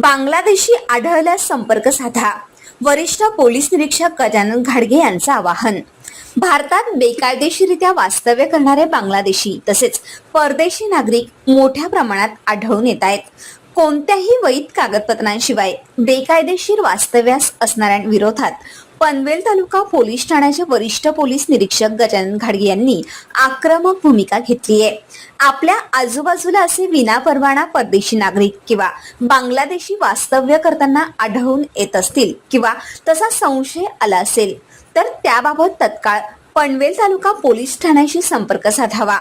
बांगलादेशी आढळल्यास संपर्क साधा. वरिष्ठ पोलीस निरीक्षक गजानन घाडगे यांचं आवाहन. भारतात बेकायदेशीरित्या वास्तव्य करणारे बांगलादेशी तसेच परदेशी नागरिक मोठ्या प्रमाणात आढळून येत आहेत. कोणत्याही वैध कागदपत्रांशिवाय बेकायदेशीर वास्तव्यास असणाऱ्यांविरोधात पनवेल तालुका पोलीस ठाण्याचे वरिष्ठ पोलीस निरीक्षक गजानन घाडगे यांनी आक्रमक भूमिका घेतली आहे. आपल्या आजूबाजूला असे विनापरवाना परदेशी नागरिक किंवा बांगलादेशी वास्तव्य करताना आढळून येत असतील किंवा तसा संशय आला असेल तर त्याबाबत तत्काळ पनवेल तालुका पोलीस ठाण्याशी संपर्क साधावा.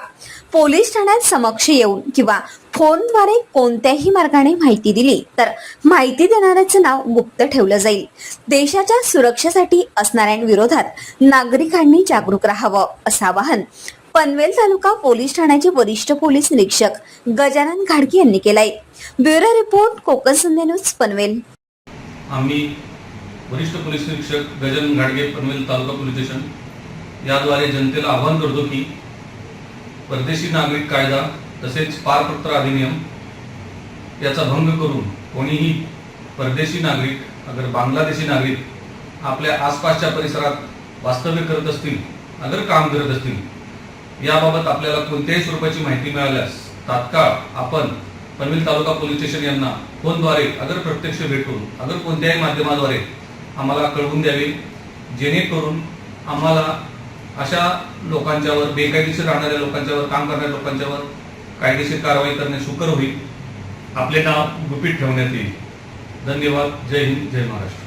पोलीस ठाण्यात समक्ष येऊन किंवा फोनद्वारे कोणत्याही मार्गाने माहिती दिली तर माहिती देणाऱ्याचं नाव गुप्त ठेवलं जाईल. देशाच्या सुरक्षेसाठी असणाऱ्यांविरोधात नागरिकांनी जागरूक राहावं असं आवाहन पनवेल तालुका पोलीस ठाण्याचे वरिष्ठ पोलीस निरीक्षक गजानन घाडगे यांनी केलाय. Bureau report Konkan Sandhya news Panvel. आम्ही वरिष्ठ पोलीस निरीक्षक गजानन घाडगे पनवेल तालुका पोलीस स्टेशन याद्वारे जनतेला आवाहन करतो की परदेशी नागरिक कायदा तसेच पारपत्र अधिनियम याचा भंग करून कोणीही परदेशी नागरिक अगर बांगलादेशी नागरिक आपल्या आसपासच्या परिसरात वास्तव्य करत असतील अगर काम करत असतील याबाबत आपल्याला कोणत्याही स्वरूपाची माहिती मिळाल्यास तात्काळ आपण पनवेल तालुका पोलीस स्टेशन यांना फोनद्वारे अगर प्रत्यक्ष भेटून अगर कोणत्याही माध्यमाद्वारे आम्हाला कळवून द्यावे जेणेकरून आम्हाला अशा लोकांच्यावर बेकायदेशीर राहणाऱ्या लोकांच्यावर काम करणाऱ्या लोकांच्यावर कायदेशीर कारवाई करणे सुकर होईल. आपले नाव गुपित ठेवण्यात येईल. धन्यवाद. जय हिंद. जय महाराष्ट्र.